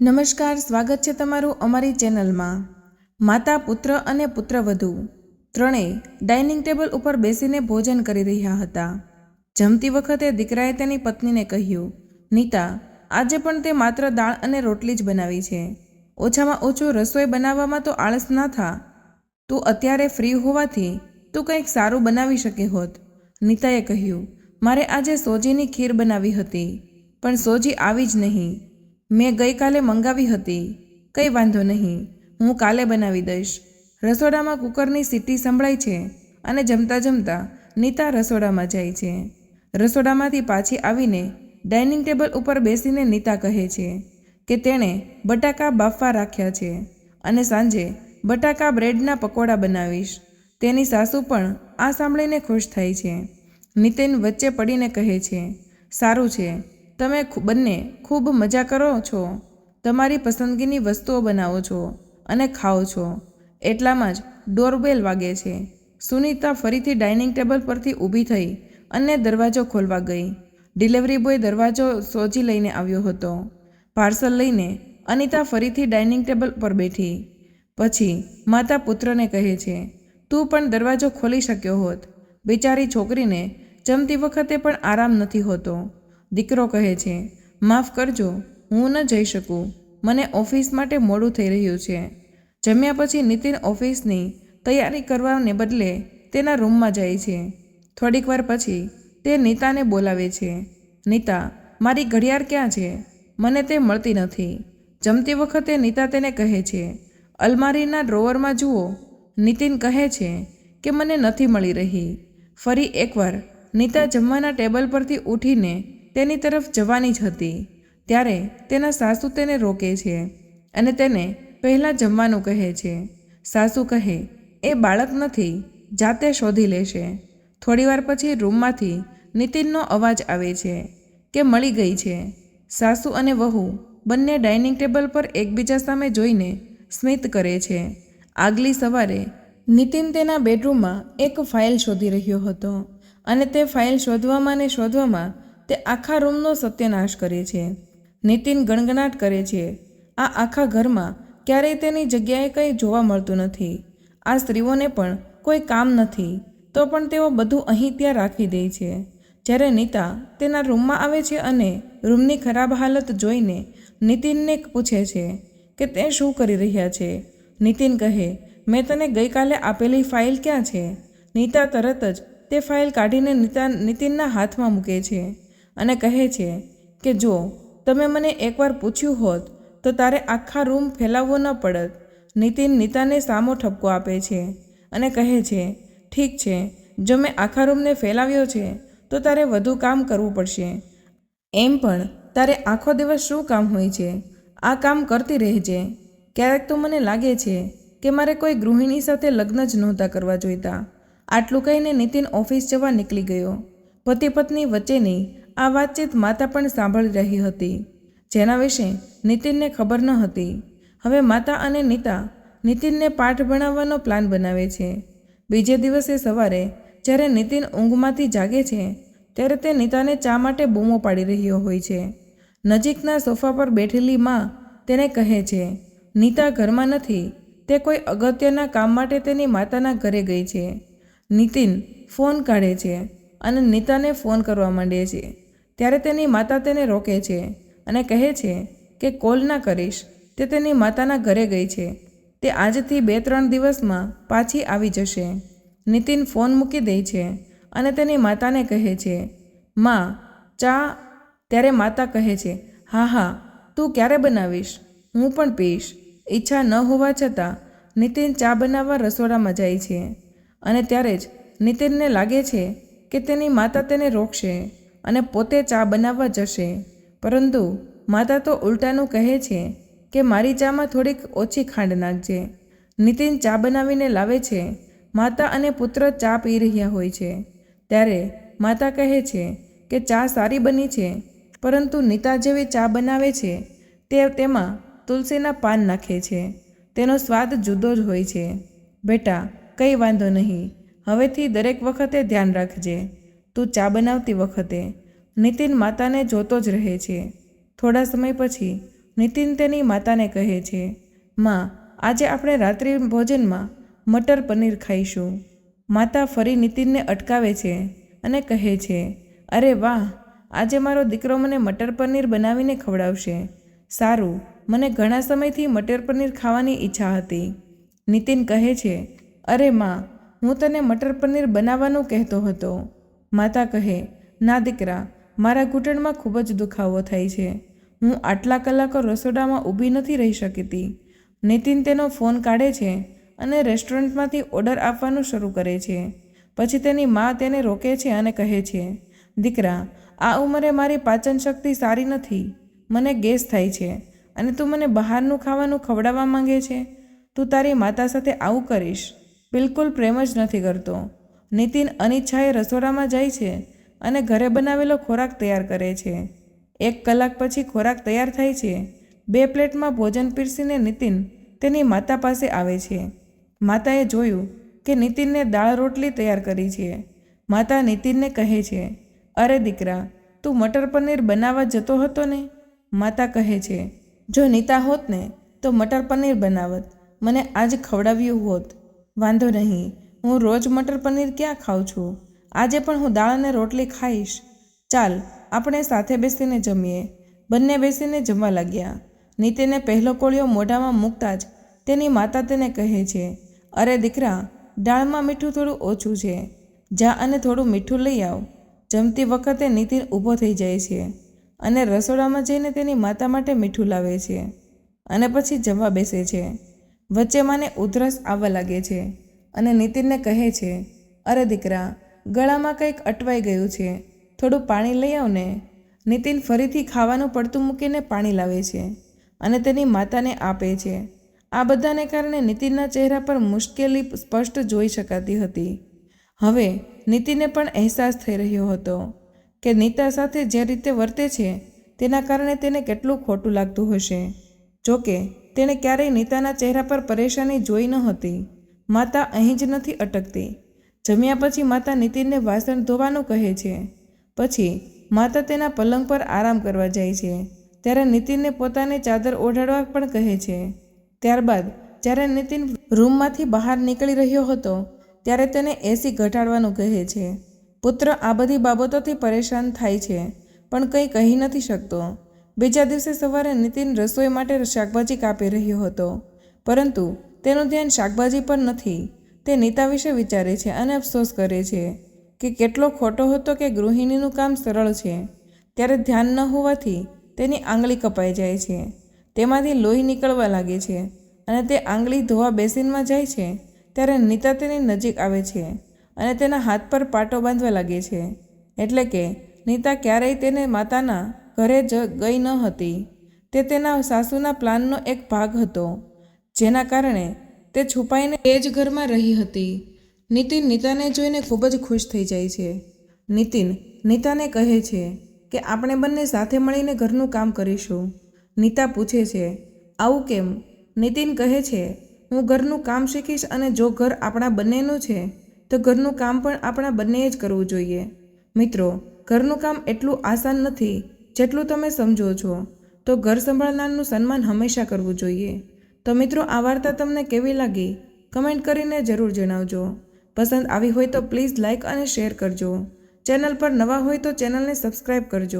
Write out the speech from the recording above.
નમસ્કાર, સ્વાગત છે તમારું અમારી ચેનલમાં. માતા, પુત્ર અને પુત્રવધુ. ત્રણેય ડાઇનિંગ ટેબલ ઉપર બેસીને ભોજન કરી રહ્યા હતા. જમતી વખતે દીકરાએ તેની પત્નીને કહ્યું, નીતા, આજે પણ તે માત્ર દાળ અને રોટલી જ બનાવી છે. ઓછામાં ઓછું રસોઈ બનાવવામાં તો આળસ ના થા. તું અત્યારે ફ્રી હોવાથી તું કંઈક સારું બનાવી શકે હોત. નીતાએ કહ્યું, મારે આજે સોજીની ખીર બનાવી હતી, પણ સોજી આવી જ નહીં. મેં ગઈકાલે મંગાવી હતી. કંઈ વાંધો નહીં. હું કાલે બનાવી દઈશ. રસોડામાં કુકરની સીટી સંભળાય છે અને જમતા જમતા નીતા રસોડામાં જાય છે. રસોડામાંથી પાછી આવીને ડાઇનિંગ ટેબલ ઉપર બેસીને નીતા કહે છે કે તેણે બટાકા બાફવા રાખ્યા છે અને સાંજે બટાકા બ્રેડના પકોડા બનાવીશ. તેની સાસુ પણ આ સાંભળીને ખુશ થાય છે. નીતિન વચ્ચે પડીને કહે છે, સારું છે. તમે બંને ખૂબ મજા કરો છો. તમારી પસંદગીની વસ્તુઓ બનાવો છો અને ખાઓ છો. એટલામાં જ ડોરબેલ વાગે છે. સુનીતા ફરીથી ડાઇનિંગ ટેબલ પરથી ઊભી થઈ અને દરવાજો ખોલવા ગઈ. ડિલિવરી બોય દરવાજો સોજી લઈને આવ્યો હતો. પાર્સલ લઈને અનિતા ફરીથી ડાઇનિંગ ટેબલ પર બેઠી. પછી માતા પુત્રને કહે છે, તું પણ દરવાજો ખોલી શક્યો હોત. બિચારી છોકરીને જમતી વખતે પણ આરામ નથી હોતો. દીકરો કહે છે, માફ કરજો, હું ન જઈ શકું. મને ઓફિસ માટે મોડું થઈ રહ્યું છે. જમ્યા પછી નીતિન ઓફિસની તૈયારી કરવાને બદલે તેના રૂમમાં જાય છે. થોડીક વાર પછી તે નીતાને બોલાવે છે, નીતા, મારી ઘડિયાળ ક્યાં છે? મને તે મળતી નથી. જમતી વખતે નીતા તેને કહે છે, અલમારીના ડ્રોવરમાં જુઓ. નીતિન કહે છે કે, મને નથી મળી રહી. ફરી એકવાર નીતા જમવાના ટેબલ પરથી ઉઠીને તેની તરફ જવાની જ હતી. ત્યારે તેના સાસુ તેને રોકે છે અને તેને પહેલાં જમવાનું કહે છે. સાસુ કહે, એ બાળક નથી, જાતે શોધી લેશે. થોડીવાર પછી રૂમમાંથી નીતિનનો અવાજ આવે છે કે મળી ગઈ છે. સાસુ અને વહુ બંને ડાઇનિંગ ટેબલ પર એકબીજા સામે જોઈને સ્મિત કરે છે. આગલી સવારે નીતિન તેના બેડરૂમમાં એક ફાઇલ શોધી રહ્યો હતો અને તે ફાઇલ શોધવામાં ને શોધવામાં તે આખા રૂમનો સત્યનાશ કરે છે. નીતિન ગણગણાટ કરે છે. આ આખા ઘરમાં ક્યારેય તેની જગ્યાએ કંઈ જોવા મળતું નથી. આ સ્ત્રીઓને પણ કોઈ કામ નથી, તો પણ તેઓ બધું અહીં ત્યાં રાખી દે છે. જ્યારે નીતા તેના રૂમમાં આવે છે અને રૂમની ખરાબ હાલત જોઈને નીતિનને પૂછે છે કે તે શું કરી રહ્યા છે. નીતિન કહે, મેં તને ગઈકાલે આપેલી ફાઇલ ક્યાં છે? નીતા તરત જ તે ફાઇલ કાઢીને નીતા, નીતિનના હાથમાં મૂકે છે. અને કહે છે કે, જો તમે મને એકવાર પૂછ્યું હોત, તો તારે આખા રૂમ ફેલાવવો ન પડત. નીતિન નીતાને સામો ઠપકો આપે છે અને કહે છે, ઠીક છે, જો મેં આખા રૂમને ફેલાવ્યો છે, તો તારે વધુ કામ કરવું પડશે. એમ પણ તારે આખો દિવસ શું કામ હોય છે? આ કામ કરતી રહેજે. ક્યારેક તો મને લાગે છે કે મારે કોઈ ગૃહિણી સાથે લગ્ન જ નહોતા કરવા જોઈતા. આટલું કહીને નીતિન ઓફિસ જવા નીકળી ગયો. પતિ પત્ની વચ્ચેની આ વાતચીત માતા પણ સાંભળી રહી હતી. જેના વિશે નીતિનને ખબર ન હતી. હવે માતા અને નીતા નીતિનને પાઠ ભણાવવાનો પ્લાન બનાવે છે. બીજે દિવસે સવારે જ્યારે નીતિન ઊંઘમાંથી જાગે છે, ત્યારે તે નીતાને ચા માટે બૂમો પાડી રહ્યો હોય છે. નજીકના સોફા પર બેઠેલી માં તેને કહે છે, નીતા ઘરમાં નથી. તે કોઈ અગત્યના કામ માટે તેની માતાના ઘરે ગઈ છે. નીતિન ફોન કાઢે છે અને નીતાને ફોન કરવા માંડે છે. ત્યારે તેની માતા તેને રોકે છે અને કહે છે કે કોલ ના કરીશ, તે તેની માતાના ઘરે ગઈ છે. તે આજથી બે ત્રણ દિવસમાં પાછી આવી જશે. નીતિન ફોન મૂકી દે છે અને તેની માતાને કહે છે, માં, ચા? ત્યારે માતા કહે છે, હા હા, તું ક્યારે બનાવીશ? હું પણ પીશ ઈચ્છા ન હોવા છતાં નીતિન ચા બનાવવા રસોડામાં જાય છે અને ત્યારે જ નીતિનને લાગે છે કે તેની માતા તેને રોકશે. અને પોતે ચા બનાવવા જશે. પરંતુ માતા તો ઉલટાનું કહે છે કે મારી ચામાં થોડીક ઓછી ખાંડ નાખજે. નીતિન ચા બનાવીને લાવે છે. માતા અને પુત્ર ચા પી રહ્યા હોય છે. ત્યારે માતા કહે છે કે ચા સારી બની છે, પરંતુ નીતા જેવી ચા બનાવે છે, તે તેમાં તુલસીના પાન નાખે છે. તેનો સ્વાદ જુદો જ હોય છે. બેટા, કંઈ વાંધો નહીં. હવેથી દરેક વખતે ધ્યાન રાખજે. તું ચા બનાવતી વખતે નીતિન માતાને જોતો જ રહે છે. થોડા સમય પછી નીતિન તેની માતાને કહે છે, માં, આજે આપણે રાત્રિ ભોજનમાં મટર પનીર ખાઈશું. માતા ફરી નીતિનને અટકાવે છે અને કહે છે, અરે વાહ, આજે મારો દીકરો મને મટર પનીર બનાવીને ખવડાવશે. સારું, મને ઘણા સમયથી મટર પનીર ખાવાની ઈચ્છા હતી. નીતિન કહે છે, અરે માં, હું તને મટર પનીર બનાવવાનું કહેતો હતો. માતા કહે, ના દીકરા, મારા ઘૂંટણમાં ખૂબ જ દુખાવો થાય છે. હું આટલા કલાકો રસોડામાં ઊભી નથી રહી શકતી. નીતિન તેનો ફોન કાઢે છે અને રેસ્ટોરન્ટમાંથી ઓર્ડર આપવાનું શરૂ કરે છે. પછી તેની મા તેને રોકે છે અને કહે છે, દીકરા, આ ઉંમરે મારી પાચન શક્તિ સારી નથી. મને ગેસ થાય છે અને તું મને બહારનું ખાવાનું ખવડાવવા માંગે છે. તું તારી માતા સાથે આવું કરીશ. બિલકુલ પ્રેમ જ નથી કરતો. નીતિન અનિચ્છાએ રસોડામાં જાય છે અને ઘરે બનાવેલો ખોરાક તૈયાર કરે છે. એક કલાક પછી ખોરાક તૈયાર થાય છે. બે પ્લેટમાં ભોજન પીરસીને નીતિન તેની માતા પાસે આવે છે. માતાએ જોયું કે નીતિનને દાળ રોટલી તૈયાર કરી છે. માતા નીતિનને કહે છે, અરે દીકરા, તું મટર પનીર બનાવવા જતો હતો ને? માતા કહે છે, જો નીતા હોત ને, તો મટર પનીર બનાવત. મને આજ ખવડાવ્યું હોત. વાંધો નહીં હું રોજ મટર પનીર ક્યાં ખાઉં છું? આજે પણ હું દાળ અને રોટલી ખાઈશ. ચાલ, આપણે સાથે બેસીને જમીએ. બંને બેસીને જમવા લાગ્યા. નીતિને પહેલો કોળિયો મોઢામાં મૂકતા જ તેની માતા તેને કહે છે, અરે દીકરા, દાળમાં મીઠું થોડું ઓછું છે. જા અને થોડું મીઠું લઈ આવ. જમતી વખતે નીતિન ઊભો થઈ જાય છે અને રસોડામાં જઈને તેની માતા માટે મીઠું લાવે છે અને પછી જમવા બેસે છે. વચ્ચે મને ઉધરસ આવવા લાગે છે. અને નીતિનને કહે છે, અરે દીકરા, ગળામાં કંઈક અટવાઈ ગયું છે. થોડું પાણી લઈ આવને નીતિન ફરીથી ખાવાનું પડતું મૂકીને પાણી લાવે છે અને તેની માતાને આપે છે. આ બધાને કારણે નીતિનના ચહેરા પર મુશ્કેલી સ્પષ્ટ જોઈ શકાતી હતી. હવે, નીતિને પણ અહેસાસ થઈ રહ્યો હતો કે નીતા સાથે જે રીતે વર્તે છે, તેના કારણે તેને કેટલું ખોટું લાગતું હશે. જોકે, તેણે ક્યારેય નીતાના ચહેરા પર પરેશાની જોઈ ન હતી. માતા અહીં જ નથી અટકતી. જમ્યા પછી માતા નીતિનને વાસણ ધોવાનું કહે છે. પછી માતા તેના પલંગ પર આરામ કરવા જાય છે. ત્યારે નીતિનને પોતાની ચાદર ઓઢાડવા પણ કહે છે. ત્યારબાદ, જ્યારે નીતિન રૂમમાંથી બહાર નીકળી રહ્યો હતો, ત્યારે તેને એસી ઘટાડવાનું કહે છે. પુત્ર, આ બધી બાબતોથી પરેશાન થાય છે, પણ કંઈ કહી નથી શકતો. બીજા દિવસે સવારે નીતિન રસોઈ માટે શાકભાજી કાપી રહ્યો હતો. પરંતુ તેનું ધ્યાન શાકભાજી પર નથી. તે નીતા વિશે વિચારે છે અને અફસોસ કરે છે કે કેટલો ખોટો હતો કે ગૃહિણીનું કામ સરળ છે. ત્યારે ધ્યાન ન હોવાથી તેની આંગળી કપાઈ જાય છે. તેમાંથી લોહી નીકળવા લાગે છે અને તે આંગળી ધોવા બેસીનમાં જાય છે ત્યારે નીતા તેની નજીક આવે છે અને તેના હાથ પર પાટો બાંધવા લાગે છે. એટલે કે નીતા ક્યારેય તેને માતાના ઘરે જ ગઈ ન હતી. તે તેના સાસુના પ્લાનનો એક ભાગ હતો. જેના કારણે તે છુપાઈને એ જ ઘરમાં રહી હતી. નીતિન નીતાને જોઈને ખૂબ જ ખુશ થઈ જાય છે. નીતિન નીતાને કહે છે કે, આપણે બંને સાથે મળીને ઘરનું કામ કરીશું. નીતા પૂછે છે, આવું કેમ? નીતિન કહે છે, હું ઘરનું કામ શીખીશ અને જો ઘર આપણા બંનેનું છે, તો ઘરનું કામ પણ આપણા બંનેએ જ કરવું જોઈએ. મિત્રો, ઘરનું કામ એટલું આસાન નથી જેટલું તમે સમજો છો, તો ઘર સંભાળનારનું સન્માન હંમેશા કરવું જોઈએ. તો મિત્રો, આ વાર્તા તમને કેવી લાગી? કમેન્ટ કરીને જરૂર જણાવજો. પસંદ આવી હોય તો પ્લીઝ લાઇક અને શેર કરજો. ચેનલ પર નવા હોય તો ચેનલને સબસ્ક્રાઈબ કરજો.